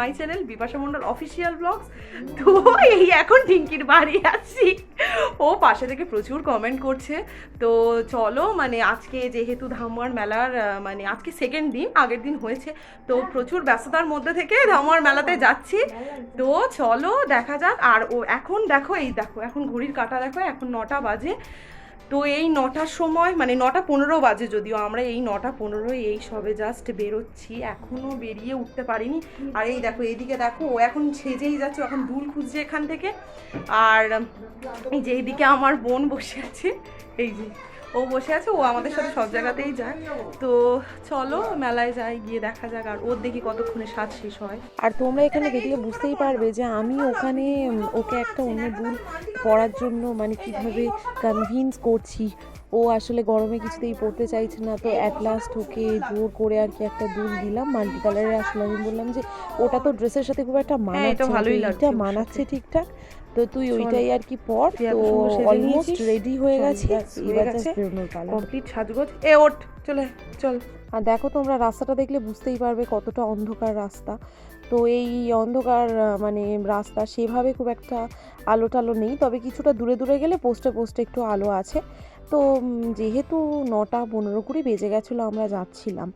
My channel, Bipasha Mondal official blogs তো এই এখন টিঙ্কির বাড়ি আছি। ও পাশে থেকে প্রচুর কমেন্ট করছে। তো চলো মানে আজকে যেহেতু ধামুয়ার মেলার মানে আজকে সেকেন্ড দিন, আগের দিন হয়েছে। তো প্রচুর ব্যস্ততার মধ্যে থেকে ধামুয়ার মেলাতে যাচ্ছি। তো চলো, দেখা যাক। আর ও এখন দেখো, এই দেখো, এখন ঘড়ির কাটা দেখো, এখন নটা বাজে। তো এই নটার সময় মানে নটা পনেরো বাজে যদিও আমরা এই নটা পনেরো এই সবে জাস্ট বেরোচ্ছি এখনও বেরিয়ে উঠতে পারিনি। আর এই দেখো, এইদিকে দেখো, ও এখন সেজেই যাচ্ছে এখন দুল খুঁজছে এখান থেকে। আর এই আমার বোন বসে আছে, এই যে ও বসে আছে, ও আমাদের সাথে সব জায়গাতেই যায়। তো চলো, মেলায় যাই, গিয়ে দেখা যাক, আর ওর দেখি কতক্ষণে সাজ শেষ হয়। আর তোমরা এখানে দেখলে বুঝতেই পারবে যে আমি ওখানে ওকে একটা অন্য ভুল পড়ার জন্য মানে কীভাবে কনভিন্স করছি ও আসলে গরমে কিছুতেই পড়তে চাইছে না তো অ্যাট লাস্ট ওকে জোর করে আর কি একটা দুল দিলাম মাল্টি কালারের আসলে আমি বললাম যে ওটা তো ড্রেসের সাথে খুব একটা হ্যাঁ, মানাচ্ছে মানাচ্ছে ঠিকঠাক তো তুই ওইটাই আর কি পর তো অলমোস্ট রেডি হয়ে গেছে এবার জাস্ট বেরোনোর পালা কমপ্লিট সাজগোজ এ ওঠ চলে চল। আর দেখো তোমরা রাস্তাটা দেখলে বুঝতেই পারবে কতটা অন্ধকার রাস্তা। তো এই অন্ধকার মানে রাস্তা সেভাবে খুব একটা আলো টালো নেই। তবে কিছুটা দূরে দূরে গেলে পোস্টে পোস্টে একটু আলো আছে। তো যেহেতু নটা পনেরো কুড়ি বেজে গেছিল, আমরা যাচ্ছিলাম।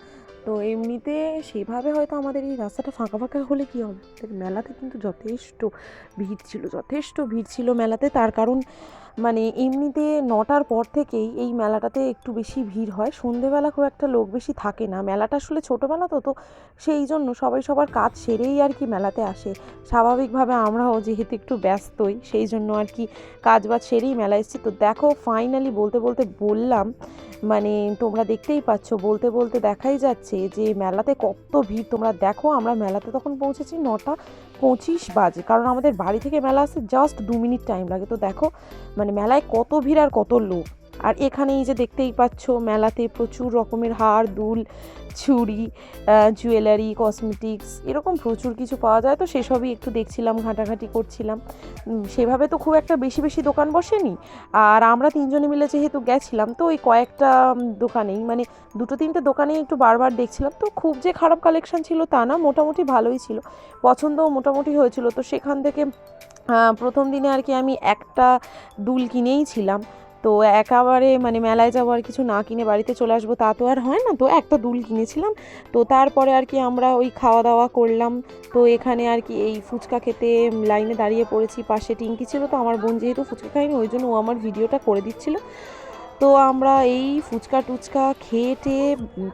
তো এমনিতে সেভাবে হয়তো আমাদের এই রাস্তাটা ফাঁকা ফাঁকা হলে কী হবে? মেলাতে কিন্তু যথেষ্ট ভিড় ছিল, যথেষ্ট ভিড় ছিল মেলাতে। তার কারণ মানে এমনিতে নটার পর থেকেই এই মেলাটাতে একটু বেশি ভিড় হয়। সন্ধেবেলা খুব একটা লোক বেশি থাকে না। মেলাটা আসলে ছোটোবেলা তো তো সেই জন্য সবাই সবার কাজ সেরেই আর কি মেলাতে আসে। স্বাভাবিকভাবে আমরাও যেহেতু একটু ব্যস্তই, সেই জন্য আর কি কাজ বাজ সেরেই মেলা এসেছি। তো দেখো ফাইনালি বলতে বলতে বললাম মানে তোমরা দেখতেই পাচ্ছ, বলতে বলতে দেখাই যাচ্ছে যে মেলাতে কত ভিড়। তোমরা দেখো আমরা মেলাতে তখন পৌঁছেছি নটা। পঁচিশ বাজে, কারণ আমাদের বাড়ি থেকে মেলা আসতে জাস্ট দু মিনিট টাইম লাগে। তো দেখো মানে মেলায় কত ভিড় আর কত লোক। আর এখানে এই যে দেখতেই পাচ্ছ, মেলাতে প্রচুর রকমের হার, দুল, ছুরি জুয়েলারি কসমেটিক্স এরকম প্রচুর কিছু পাওয়া যায়। তো সেসবই একটু দেখছিলাম, ঘাঁটাঘাঁটি করছিলাম। সেভাবে তো খুব একটা বেশি বেশি দোকান বসেনি। আর আমরা তিনজনে মিলে যেহেতু গেছিলাম, তো ওই কয়েকটা দোকানেই মানে দুটো তিনটে দোকানেই একটু বারবার দেখছিলাম। তো খুব যে খারাপ কালেকশন ছিল তা না, মোটামুটি ভালোই ছিল। পছন্দও মোটামুটি হয়েছিল। তো সেখান থেকে প্রথম দিনে আর কি আমি একটা দুল কিনেই ছিলাম। তো একেবারে মানে মেলায় যাব আর কিছু না কিনে বাড়িতে চলে আসব তা তো আর হয় না। তো একটা দুল কিনেছিলাম। তো তারপরে আর কি আমরা ওই খাওয়া দাওয়া করলাম। তো এখানে আর কি এই ফুচকা খেতে লাইনে দাঁড়িয়ে পড়েছি। পাশে টিঙ্কি ছিল। তো আমার বোন যেহেতু ফুচকা খায়নি, ওই জন্য ও আমার ভিডিওটা করে দিচ্ছিল। তো আমরা এই ফুচকা টুচকা খেয়ে টেয়ে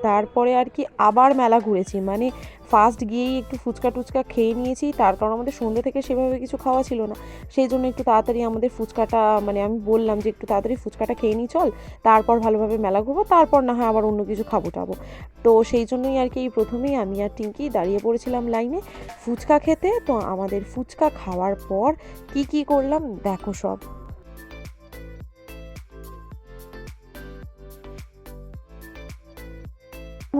তারপরে আর কি আবার মেলা ঘুরেছি। মানে ফার্স্ট গিয়েই একটু ফুচকা টুচকা খেয়ে নিয়েছি, তার কারণ আমাদের সন্ধ্যে থেকে সেভাবে কিছু খাওয়া ছিল না। সেই জন্য একটু তাড়াতাড়ি আমাদের ফুচকাটা মানে আমি বললাম যে একটু তাড়াতাড়ি ফুচকাটা খেয়ে নিই, চল। তারপর ভালোভাবে মেলা ঘুরবো, তারপর না হয় আবার অন্য কিছু খাব টাবো। তো সেই জন্যই আর কি এই প্রথমেই আমি আর টিঙ্কি দাঁড়িয়ে পড়েছিলাম লাইনে ফুচকা খেতে। তো আমাদের ফুচকা খাওয়ার পর কি কি করলাম, দেখো সব।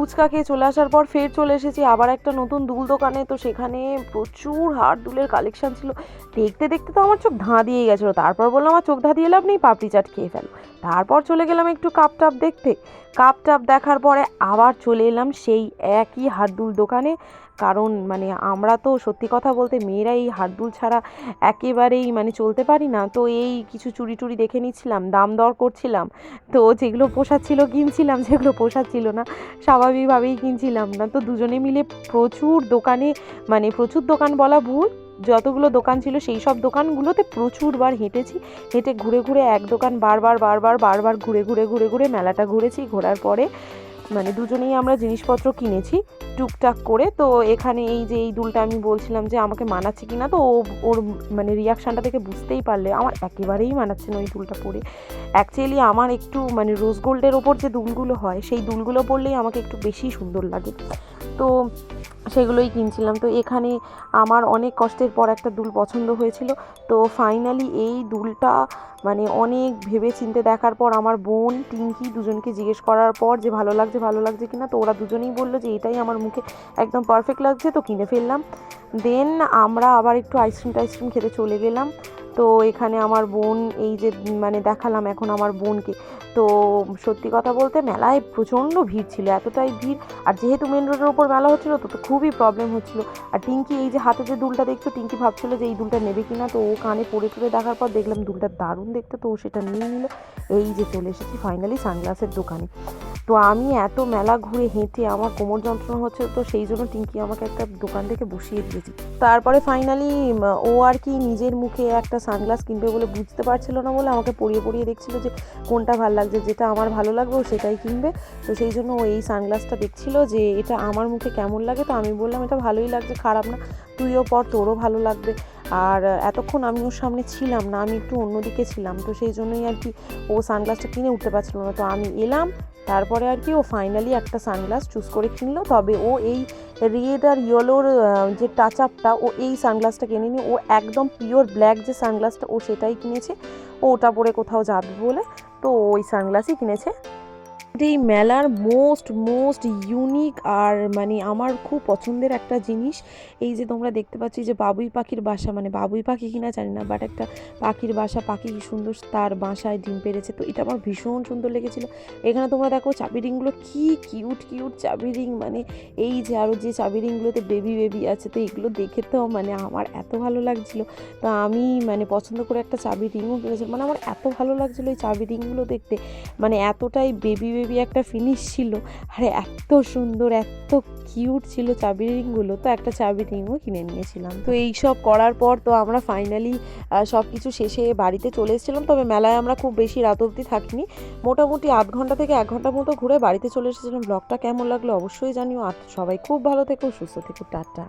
ফুচকা খেয়ে চলে আসার পর ফের চলে এসেছি আবার একটা নতুন দুল দোকানে। তো সেখানে প্রচুর হার দুলের কালেকশান ছিল। দেখতে দেখতে তো আমার চোখ ধাঁ দিয়ে গেছিল। তারপর বললাম আমার চোখ ধাঁ দিয়ে লাভ নেই, পাপড়ি চাট খেয়ে ফেলো। তারপর চলে গেলাম একটু কাপ টাপ দেখতে। কাপ টাপ দেখার পরে আবার চলে এলাম সেই একই হারদুল দোকানে। কারণ মানে আমরা তো সত্যি কথা বলতে মেয়েরা এই হারদুল ছাড়া একেবারেই মানে চলতে পারি না। তো এই কিছু চুরি টুরি দেখে নিচ্ছিলাম, দাম দর করছিলাম। তো যেগুলো পোষাচ্ছিল কিনছিলাম, যেগুলো পোষাচ্ছিল না, স্বাভাবিকভাবেই কিনছিলাম না। তো দুজনে মিলে প্রচুর দোকানে মানে প্রচুর দোকান বলা ভুল, যতগুলো দোকান ছিল সেই সব দোকানগুলোতে প্রচুরবার হেঁটেছি, হেঁটে ঘুরে ঘুরে এক দোকান বারবার বারবার বারবার ঘুরে ঘুরে ঘুরে ঘুরে মেলাটা ঘুরেছি। ঘোরার পরে মানে দুজনেই আমরা জিনিসপত্র কিনেছি। টুকটাক করে, তো এখানে এই যে এই দুলটা আমি বলছিলাম যে আমাকে মানাচ্ছে কি না তো ও ওর মানে রিয়াকশানটা থেকে বুঝতেই পারলে, আমার একেবারেই মানাচ্ছে না ওই দুলটা পরে। অ্যাকচুয়ালি আমার একটু মানে রোজ গোল্ডের ওপর যে দুলগুলো হয়, সেই দুলগুলো পরলেই আমাকে একটু বেশি সুন্দর লাগে। তো সেগুলোই কিনছিলাম। তো এখানে আমার অনেক কষ্টের পর একটা দুল পছন্দ হয়েছিল। তো ফাইনালি এই দুলটা মানে অনেক ভেবে চিনতে দেখার পর আমার বোন, টিঙ্কি দুজনকে জিজ্ঞেস করার পর যে ভালো লাগছে ভালো লাগছে কিনা, তো ওরা দুজনেই বলল যে এটাই আমার মুখে একদম পারফেক্ট লাগছে, তো কিনে ফেললাম। দেন আমরা আবার একটু আইসক্রিম টাইসক্রিম খেতে চলে গেলাম। তো এখানে আমার বোন এই যে মানে দেখালাম এখন আমার বোনকে। তো সত্যি কথা বলতে মেলায় প্রচণ্ড ভিড় ছিল, এতটাই ভিড়। আর যেহেতু মেন রোডের ওপর মেলা হচ্ছিল, তো তো খুবই প্রবলেম হচ্ছিল। আর টিঙ্কি এই যে হাতে যে দুলটা দেখছ, টিঙ্কি ভাবছিলো যে এই দুলটা নেবে কিনা। তো ও কানে পড়ে টড়ে দেখার পর দেখলাম দুলটা দারুণ দেখতে, তো ও সেটা নিয়ে নিল। এই যে চলে এসেছি ফাইনালি সানগ্লাসের দোকানে। তো আমি এত মেলা ঘুরে হেঁটে আমার কোমর যন্ত্রণা হচ্ছে, তো সেই জন্য টিঙ্কি আমাকে একটা দোকান থেকে বসিয়ে দিয়েছি। তারপরে ফাইনালি ও আর কি নিজের মুখে একটা সানগ্লাস কিনবে বলে বুঝতে পারছিল না বলে আমাকে পরিয়ে পরিয়ে দেখছিল যে কোনটা ভালো লাগছে, যেটা আমার ভালো লাগবে ও সেটাই কিনবে। তো সেই জন্য ও এই সানগ্লাসটা দেখছিল যে এটা আমার মুখে কেমন লাগে, তো আমি বললাম এটা ভালোই লাগছে, খারাপ না, তুইও পর তোরও ভালো লাগবে। আর এতক্ষণ আমি ওর সামনে ছিলাম না, আমি একটু অন্যদিকে ছিলাম। তো সেই জন্যই আর কি ও সানগ্লাসটা কিনে উঠতে পারছিল না। তো আমি এলাম, তারপরে আর কি ও ফাইনালি একটা সানগ্লাস চুজ করে কিনলো। তবে ও এই রেড আর ইয়েলোর যে টাচ আপটা ও এই সানগ্লাসটা কিনেনি। ও একদম পিওর ব্ল্যাক যে সানগ্লাসটা ও সেটাই কিনেছে। ও ওটা পরে কোথাও যাবে বলে তো ওই সানগ্লাসই কিনেছে। এই মেলার মোস্ট মোস্ট ইউনিক আর মানে আমার খুব পছন্দের একটা জিনিস। এই যে তোমরা দেখতে পাচ্ছি যে বাবুই পাখির বাসা। মানে বাবুই পাখি কিনা জানি না বাট একটা পাখির বাসা, পাখি কি সুন্দর, তার বাসায় ডিম পেরেছে তো এটা আমার ভীষণ সুন্দর লেগেছিলো। এখানে তোমরা দেখো চাবি রিংগুলো কী কিউট কিউট চাবি রিং। মানে এই যে আরও যে চাবি রিংগুলোতে বেবি বেবি আছে, তো এগুলো দেখে তো মানে আমার এত ভালো লাগছিল। তো আমি মানে পছন্দ করে একটা চাবি রিংও কিনেছিলাম। মানে আমার এত ভালো লাগছিল এই চাবি রিংগুলো দেখতে। মানে এতটাই বেবি বেবি একটা ফিনিশ ছিল। আর এত সুন্দর, এত কিউট ছিল চাবি রিংগুলো তো একটা চাবি রিংও কিনে নিয়েছিলাম। তো এই সব করার পর তো আমরা ফাইনালি সব কিছু শেষে বাড়িতে চলে এসেছিলাম। তবে মেলায় আমরা খুব বেশি রাত অবধি থাকিনি। মোটামুটি আধ ঘণ্টা থেকে এক ঘণ্টা মতো ঘুরে বাড়িতে চলে এসেছিলাম। ব্লগটা কেমন লাগল অবশ্যই জানিও। আর সবাই খুব ভালো থেকো, সুস্থ থেকো, টাটা।